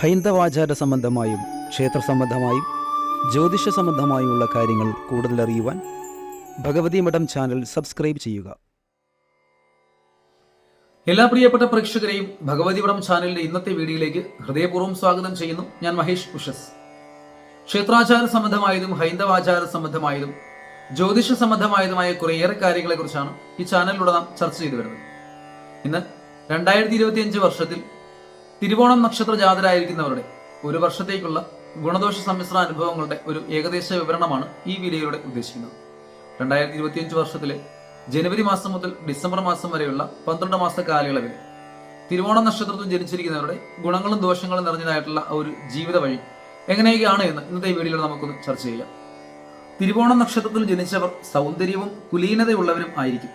ഹൈന്ദവാചാര സംബന്ധമായും ക്ഷേത്ര സംബന്ധമായും ജ്യോതിഷ സംബന്ധമായുമുള്ള കാര്യങ്ങൾ കൂടുതൽ അറിയുവാൻ ഭഗവതി മഠം ചാനൽ സബ്സ്ക്രൈബ് ചെയ്യുക. എല്ലാ പ്രിയപ്പെട്ട പ്രേക്ഷകരെയും ഭഗവതി മഠം ചാനലിന്റെ ഇന്നത്തെ വീഡിയോയിലേക്ക് ഹൃദയപൂർവം സ്വാഗതം ചെയ്യുന്നു ഞാൻ മഹേഷ് ഉഷസ്. ക്ഷേത്രാചാര സംബന്ധമായതും ഹൈന്ദവാചാര സംബന്ധമായതും ജ്യോതിഷ സംബന്ധമായതുമായ കുറേയേറെ കാര്യങ്ങളെ കുറിച്ചാണ് ഈ ചാനലിലൂടെ നാം ചർച്ച ചെയ്തു വരുന്നത്. ഇന്ന് രണ്ടായിരത്തി ഇരുപത്തിയഞ്ച് വർഷത്തിൽ തിരുവോണം നക്ഷത്ര ജാതരായിരിക്കുന്നവരുടെ ഒരു വർഷത്തേക്കുള്ള ഗുണദോഷ സമ്മിശ്ര അനുഭവങ്ങളുടെ ഒരു ഏകദേശ വിവരണമാണ് ഈ വീഡിയോയിലൂടെ ഉദ്ദേശിക്കുന്നത്. രണ്ടായിരത്തി ഇരുപത്തിയഞ്ച് വർഷത്തിലെ ജനുവരി മാസം മുതൽ ഡിസംബർ മാസം വരെയുള്ള പന്ത്രണ്ട് മാസ കാലയളവിൽ തിരുവോണ നക്ഷത്രത്തിൽ ജനിച്ചിരിക്കുന്നവരുടെ ഗുണങ്ങളും ദോഷങ്ങളും നിറഞ്ഞതായിട്ടുള്ള ഒരു ജീവിത വഴി എങ്ങനെയൊക്കെയാണ് എന്ന് ഇന്നത്തെ വീഡിയോയിൽ നമുക്കൊന്ന് ചർച്ച ചെയ്യാം. തിരുവോണ നക്ഷത്രത്തിൽ ജനിച്ചവർ സൗന്ദര്യവും കുലീനതയുള്ളവരും ആയിരിക്കും.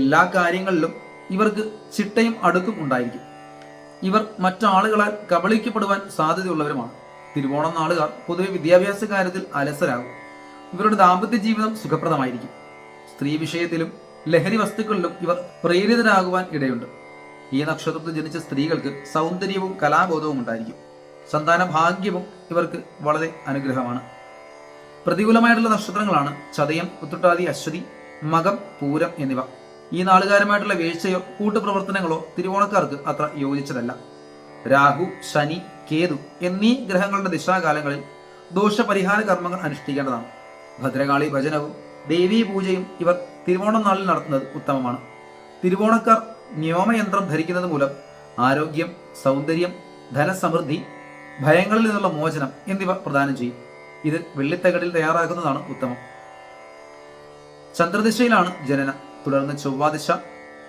എല്ലാ കാര്യങ്ങളിലും ഇവർക്ക് ചിട്ടയും അടുക്കും ഉണ്ടായിരിക്കും. ഇവർ മറ്റാളുകളാൽ കബളിക്കപ്പെടുവാൻ സാധ്യതയുള്ളവരുമാണ്. തിരുവോണം നാളുകാർ പൊതുവെ വിദ്യാഭ്യാസ കാര്യത്തിൽ അലസരാകും. ഇവരുടെ ദാമ്പത്യ ജീവിതം സുഖപ്രദമായിരിക്കും. സ്ത്രീ വിഷയത്തിലും ലഹരി വസ്തുക്കളിലും ഇവർ പ്രേരിതരാകുവാൻ ഇടയുണ്ട്. ഈ നക്ഷത്രത്തിൽ ജനിച്ച സ്ത്രീകൾക്ക് സൗന്ദര്യവും കലാബോധവും ഉണ്ടായിരിക്കും. സന്താന ഭാഗ്യവും ഇവർക്ക് വളരെ അനുഗ്രഹമാണ്. പ്രതികൂലമായിട്ടുള്ള നക്ഷത്രങ്ങളാണ് ചതയം ഉത്രട്ടാതി അശ്വതി മകം പൂരം എന്നിവ. ഈ നാളുകാരമായിട്ടുള്ള വീഴ്ചയോ കൂട്ടുപ്രവർത്തനങ്ങളോ തിരുവോണക്കാർക്ക് അത്ര യോജിച്ചതല്ല. രാഹു ശനി കേതു എന്നീ ഗ്രഹങ്ങളുടെ ദിശാകാലങ്ങളിൽ ദോഷപരിഹാര കർമ്മങ്ങൾ അനുഷ്ഠിക്കേണ്ടതാണ്. ഭദ്രകാളി ഭജനവും ദേവീ പൂജയും ഇവർ തിരുവോണം നാളിൽ നടത്തുന്നത് ഉത്തമമാണ്. തിരുവോണക്കാർ നിയോമയന്ത്രം ധരിക്കുന്നത് മൂലം ആരോഗ്യം സൗന്ദര്യം ധനസമൃദ്ധി ഭയങ്ങളിൽ നിന്നുള്ള മോചനം എന്നിവ പ്രദാനം ചെയ്യും. ഇത് വെള്ളിത്തകടിൽ തയ്യാറാക്കുന്നതാണ് ഉത്തമം. ചന്ദ്രദിശയിലാണ് ജനനം. തുടർന്ന് ചൊവ്വാദിശ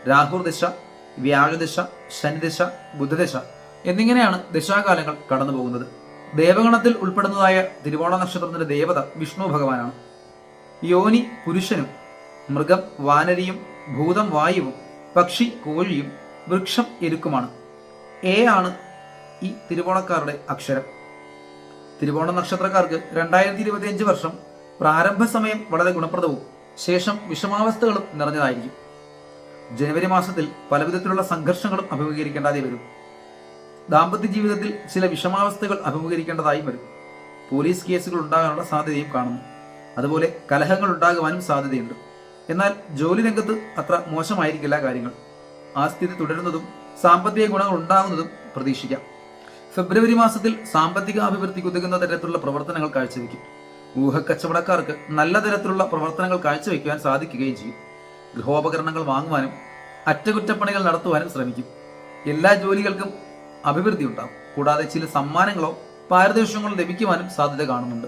രാഹുർ ദിശ വ്യാഴദിശ ശനിദിശ ബുധദിശ എന്നിങ്ങനെയാണ് ദിശാകാലങ്ങൾ കടന്നു പോകുന്നത് ദേവഗണത്തിൽ ഉൾപ്പെടുന്നതായ തിരുവോണ നക്ഷത്രത്തിന്റെ ദേവത വിഷ്ണു ഭഗവാനാണ്. യോനി പുരുഷനും മൃഗം വാനരിയും ഭൂതം വായുവും പക്ഷി കോഴിയും വൃക്ഷം എരുക്കുമാണ്. എ ആണ് ഈ തിരുവോണക്കാരുടെ അക്ഷരം. തിരുവോണ നക്ഷത്രക്കാർക്ക് രണ്ടായിരത്തി ഇരുപത്തിയഞ്ച് വർഷം പ്രാരംഭ സമയം വളരെ ഗുണപ്രദവും ശേഷം വിഷമാവസ്ഥകളും നിറഞ്ഞതായിരിക്കും. ജനുവരി മാസത്തിൽ പലവിധത്തിലുള്ള സംഘർഷങ്ങളും അഭിമുഖീകരിക്കേണ്ടതായി വരും. ദാമ്പത്യ ജീവിതത്തിൽ ചില വിഷമാവസ്ഥകൾ അഭിമുഖീകരിക്കേണ്ടതായും വരും. പോലീസ് കേസുകൾ ഉണ്ടാകാനുള്ള സാധ്യതയും കാണുന്നു. അതുപോലെ കലഹങ്ങൾ ഉണ്ടാകുവാനും സാധ്യതയുണ്ട്. എന്നാൽ ജോലി രംഗത്ത് അത്ര മോശമായിരിക്കില്ല കാര്യങ്ങൾ. ആ സ്ഥിതി തുടരുന്നതും സാമ്പത്തിക ഗുണങ്ങൾ ഉണ്ടാകുന്നതും പ്രതീക്ഷിക്കാം. ഫെബ്രുവരി മാസത്തിൽ സാമ്പത്തിക അഭിവൃദ്ധിക്ക് ഉതകുന്ന തരത്തിലുള്ള പ്രവർത്തനങ്ങൾ കാഴ്ചവെക്കും. ഊഹക്കച്ചവടക്കാർക്ക് നല്ല തരത്തിലുള്ള പ്രവർത്തനങ്ങൾ കാഴ്ചവെക്കുവാൻ സാധിക്കുകയും ചെയ്യും. ഗൃഹോപകരണങ്ങൾ വാങ്ങുവാനും അറ്റകുറ്റപ്പണികൾ നടത്തുവാനും ശ്രമിക്കും. എല്ലാ ജോലികൾക്കും അഭിവൃദ്ധി ഉണ്ടാകും. കൂടാതെ ചില സമ്മാനങ്ങളോ പാരിതോഷികങ്ങളോ ലഭിക്കുവാനും സാധ്യത കാണുന്നുണ്ട്.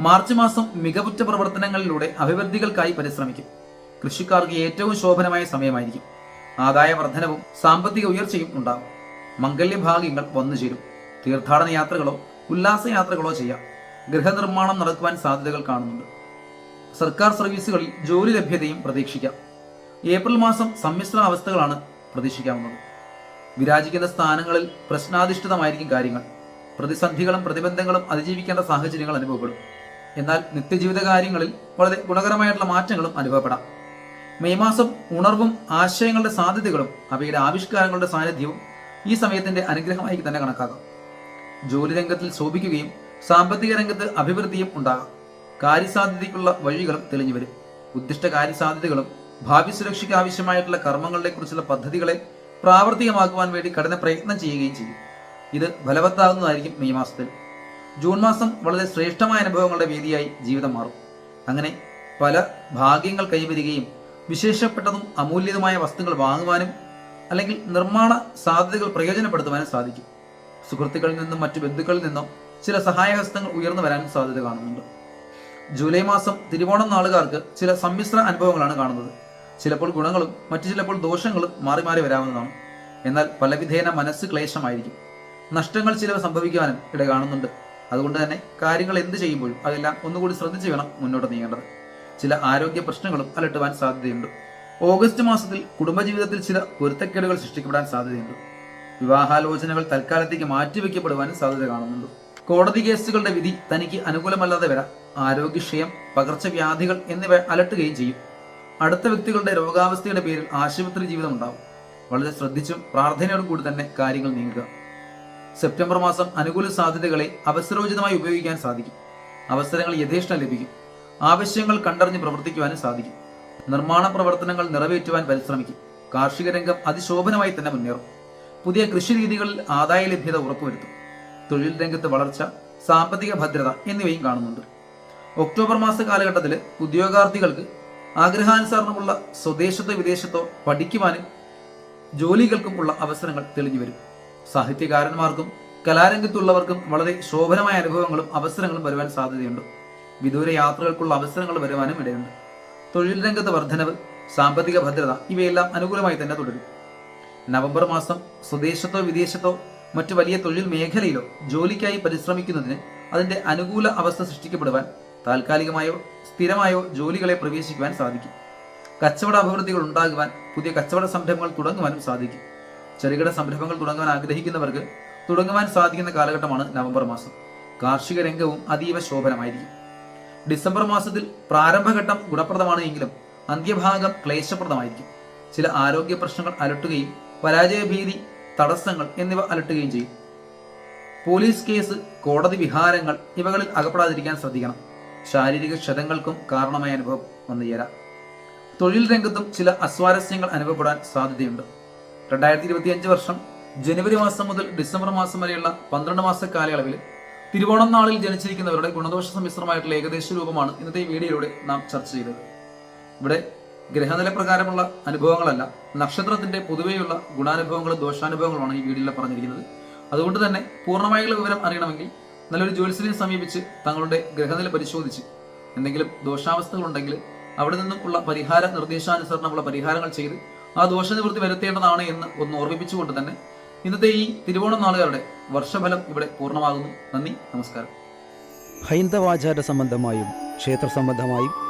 മാർച്ച് മാസം മികവുറ്റ പ്രവർത്തനങ്ങളിലൂടെ അഭിവൃദ്ധികൾക്കായി പരിശ്രമിക്കും. കൃഷിക്കാർക്ക് ഏറ്റവും ശോഭനമായ സമയമായിരിക്കും. ആദായ വർധനവും സാമ്പത്തിക ഉയർച്ചയും ഉണ്ടാകും. മംഗല്യഭാഗ്യങ്ങൾ വന്നു ചേരും തീർത്ഥാടന യാത്രകളോ ഉല്ലാസ യാത്രകളോ ചെയ്യാം. ഗൃഹനിർമ്മാണം നടക്കുവാൻ സാധ്യതകൾ കാണുന്നുണ്ട്. സർക്കാർ സർവീസുകളിൽ ജോലി ലഭ്യതയും പ്രതീക്ഷിക്കാം. ഏപ്രിൽ മാസം സമ്മിശ്ര അവസ്ഥകളാണ് പ്രതീക്ഷിക്കാവുന്നത്. വിരാജിക്കുന്ന സ്ഥാനങ്ങളിൽ പ്രശ്നാധിഷ്ഠിതമായിരിക്കും കാര്യങ്ങൾ. പ്രതിസന്ധികളും പ്രതിബന്ധങ്ങളും അതിജീവിക്കേണ്ട സാഹചര്യങ്ങൾ അനുഭവപ്പെടും. എന്നാൽ നിത്യജീവിത കാര്യങ്ങളിൽ വളരെ ഗുണകരമായിട്ടുള്ള മാറ്റങ്ങളും അനുഭവപ്പെടാം. മെയ് മാസം ഉണർവും ആശയങ്ങളുടെ സാധ്യതകളും അവയുടെ ആവിഷ്കാരങ്ങളുടെ സാന്നിധ്യവും ഈ സമയത്തിന്റെ അനുഗ്രഹമായി തന്നെ കണക്കാക്കാം. ജോലി രംഗത്തിൽ ശോഭിക്കുകയും സാമ്പത്തിക രംഗത്ത് അഭിവൃദ്ധിയും ഉണ്ടാകാം. കാര്യസാധ്യതയ്ക്കുള്ള വഴികളും തെളിഞ്ഞു വരും. ഉദ്ദിഷ്ട കാര്യസാധ്യതകളും ഭാവി സുരക്ഷയ്ക്ക് ആവശ്യമായിട്ടുള്ള കർമ്മങ്ങളെ കുറിച്ചുള്ള പദ്ധതികളെ പ്രാവർത്തികമാക്കുവാൻ വേണ്ടി കഠിന പ്രയത്നം ചെയ്യുകയും ചെയ്യും. ഇത് ഫലവത്താകുന്നതായിരിക്കും മെയ് മാസത്തിൽ. ജൂൺ മാസം വളരെ ശ്രേഷ്ഠമായ അനുഭവങ്ങളുടെ വേദിയായി ജീവിതം മാറും. അങ്ങനെ പല ഭാഗ്യങ്ങൾ കൈവരികയും വിശേഷപ്പെട്ടതും അമൂല്യതുമായ വസ്തുക്കൾ വാങ്ങുവാനും അല്ലെങ്കിൽ നിർമ്മാണ സാധ്യതകൾ പ്രയോജനപ്പെടുത്തുവാനും സാധിക്കും. സുഹൃത്തുക്കളിൽ നിന്നും മറ്റു ബന്ധുക്കളിൽ നിന്നും ചില സഹായഹസ്തങ്ങൾ ഉയർന്നു വരാൻ സാധ്യത കാണുന്നുണ്ട്. ജൂലൈ മാസം തിരുവോണം നാളുകാർക്ക് ചില സമ്മിശ്ര അനുഭവങ്ങളാണ് കാണുന്നത്. ചിലപ്പോൾ ഗുണങ്ങളും മറ്റു ചിലപ്പോൾ ദോഷങ്ങളും മാറി മാറി വരാവുന്നതാണ്. എന്നാൽ പലവിധേന മനസ്സ് ക്ലേശമായിരിക്കും. നഷ്ടങ്ങൾ ചിലവ് സംഭവിക്കുവാനും ഇട കാണുന്നുണ്ട്. അതുകൊണ്ട് തന്നെ കാര്യങ്ങൾ എന്ത് ചെയ്യുമ്പോഴും അതെല്ലാം ഒന്നുകൂടി ശ്രദ്ധിച്ചു വേണം മുന്നോട്ട് നീങ്ങേണ്ടത്. ചില ആരോഗ്യ പ്രശ്നങ്ങളും അലട്ടുവാൻ സാധ്യതയുണ്ട്. ഓഗസ്റ്റ് മാസത്തിൽ കുടുംബജീവിതത്തിൽ ചില പൊരുത്തക്കേടുകൾ സൃഷ്ടിക്കപ്പെടാൻ സാധ്യതയുണ്ട്. വിവാഹാലോചനകൾ തൽക്കാലത്തേക്ക് മാറ്റിവെക്കപ്പെടുവാനും സാധ്യത കാണുന്നുണ്ട്. കോടതി കേസുകളുടെ വിധി തനിക്ക് അനുകൂലമല്ലാതെ വരാം. ആരോഗ്യക്ഷയം പകർച്ചവ്യാധികൾ എന്നിവ അലട്ടുകയും ചെയ്യും. അടുത്ത വ്യക്തികളുടെ രോഗാവസ്ഥയുടെ പേരിൽ ആശുപത്രി ജീവിതം ഉണ്ടാവും വളരെ ശ്രദ്ധിച്ചും പ്രാർത്ഥനയോടും കൂടി തന്നെ കാര്യങ്ങൾ നീങ്ങുക. സെപ്റ്റംബർ മാസം അനുകൂല സാധ്യതകളെ അവസരോചിതമായി ഉപയോഗിക്കാൻ സാധിക്കും. അവസരങ്ങൾ യഥേഷ്ടം ലഭിക്കും. ആവശ്യങ്ങൾ കണ്ടറിഞ്ഞ് പ്രവർത്തിക്കുവാനും സാധിക്കും. നിർമ്മാണ പ്രവർത്തനങ്ങൾ നിറവേറ്റുവാൻ പരിശ്രമിക്കും. കാർഷിക രംഗം അതിശോഭനമായി തന്നെ മുന്നേറും. പുതിയ കൃഷി രീതികളിൽ ആദായ ലഭ്യത ഉറപ്പുവരുത്തും. തൊഴിൽ രംഗത്ത് വളർച്ച സാമ്പത്തിക ഭദ്രത എന്നിവയും കാണുന്നുണ്ട്. ഒക്ടോബർ മാസ കാലഘട്ടത്തിൽ ഉദ്യോഗാർത്ഥികൾക്ക് ആഗ്രഹാനുസരണമുള്ള സ്വദേശത്തോ വിദേശത്തോ പഠിക്കുവാനും ജോലികൾക്കുമുള്ള അവസരങ്ങൾ തെളിഞ്ഞു വരും. സാഹിത്യകാരന്മാർക്കും കലാരംഗത്തുള്ളവർക്കും വളരെ ശോഭനമായ അനുഭവങ്ങളും അവസരങ്ങളും വരുവാൻ സാധ്യതയുണ്ട്. വിദൂര യാത്രകൾക്കുള്ള അവസരങ്ങൾ വരുവാനും ഇടയുണ്ട്. തൊഴിൽ രംഗത്ത് വർധനവ് സാമ്പത്തിക ഭദ്രത ഇവയെല്ലാം അനുകൂലമായി തന്നെ തുടരും. നവംബർ മാസം സ്വദേശത്തോ വിദേശത്തോ മറ്റു വലിയ തൊഴിൽ മേഖലയിലോ ജോലിക്കായി പരിശ്രമിക്കുന്നതിന് അതിന്റെ അനുകൂല അവസ്ഥ സൃഷ്ടിക്കപ്പെടുവാൻ താൽക്കാലികമായോ സ്ഥിരമായോ ജോലികളെ പ്രവേശിക്കുവാൻ സാധിക്കും. കച്ചവട അഭിവൃദ്ധികൾ ഉണ്ടാകുവാൻ പുതിയ കച്ചവട സംരംഭങ്ങൾ തുടങ്ങുവാനും സാധിക്കും. ചെറുകിട സംരംഭങ്ങൾ തുടങ്ങുവാൻ ആഗ്രഹിക്കുന്നവർക്ക് തുടങ്ങുവാൻ സാധിക്കുന്ന കാലഘട്ടമാണ് നവംബർ മാസം. കാർഷിക രംഗവും അതീവ ശോഭനമായിരിക്കും. ഡിസംബർ മാസത്തിൽ പ്രാരംഭഘട്ടം ഗുണപ്രദമാണ് എങ്കിലും അന്ത്യഭാഗം ക്ലേശപ്രദമായിരിക്കും. ചില ആരോഗ്യ പ്രശ്നങ്ങൾ അലട്ടുകയും പരാജയഭീതി തടസ്സങ്ങൾ എന്നിവ അലട്ടുകയും ചെയ്യും. പോലീസ് കേസ് കോടതി വിഹാരങ്ങൾ ഇവകളിൽ അകപ്പെടാതിരിക്കാൻ ശ്രദ്ധിക്കണം. ശാരീരിക ക്ഷതങ്ങൾക്കും കാരണമായ അനുഭവം വന്നു ചേരാം തൊഴിൽ രംഗത്തും ചില അസ്വാരസ്യങ്ങൾ അനുഭവപ്പെടാൻ സാധ്യതയുണ്ട്. രണ്ടായിരത്തി ഇരുപത്തി അഞ്ച് വർഷം ജനുവരി മാസം മുതൽ ഡിസംബർ മാസം വരെയുള്ള പന്ത്രണ്ട് മാസ കാലയളവിൽ തിരുവോണം നാളിൽ ജനിച്ചിരിക്കുന്നവരുടെ ഗുണദോഷ സമ്മിശ്രമായിട്ടുള്ള ഏകദേശ രൂപമാണ് ഇന്നത്തെ വീഡിയോയിലൂടെ നാം ചർച്ച ചെയ്തത്. ഇവിടെ ഗ്രഹനില പ്രകാരമുള്ള അനുഭവങ്ങളല്ല. നക്ഷത്രത്തിന്റെ പൊതുവെയുള്ള ഗുണാനുഭവങ്ങളും ദോഷാനുഭവങ്ങളുമാണ് ഈ വീഡിയോയിൽ പറഞ്ഞിരിക്കുന്നത്. അതുകൊണ്ട് തന്നെ പൂർണമായുള്ള വിവരം അറിയണമെങ്കിൽ നല്ലൊരു ജ്യോത്സ്യനെ സമീപിച്ച് തങ്ങളുടെ ഗ്രഹനില പരിശോധിച്ച് എന്തെങ്കിലും ദോഷാവസ്ഥകൾ ഉണ്ടെങ്കിൽ അവിടെ നിന്നും ഉള്ള പരിഹാര നിർദ്ദേശാനുസരണമുള്ള പരിഹാരങ്ങൾ ചെയ്ത് ആ ദോഷനിവൃത്തി വരുത്തേണ്ടതാണ് എന്ന് ഒന്ന് ഓർമ്മിപ്പിച്ചുകൊണ്ട് തന്നെ ഇന്നത്തെ ഈ തിരുവോണം നാളുകാരുടെ വർഷഫലം ഇവിടെ പൂർണമാകുന്നു. നന്ദി നമസ്കാരം. ഹൈന്ദവാചാര സംബന്ധമായും ക്ഷേത്ര സംബന്ധമായും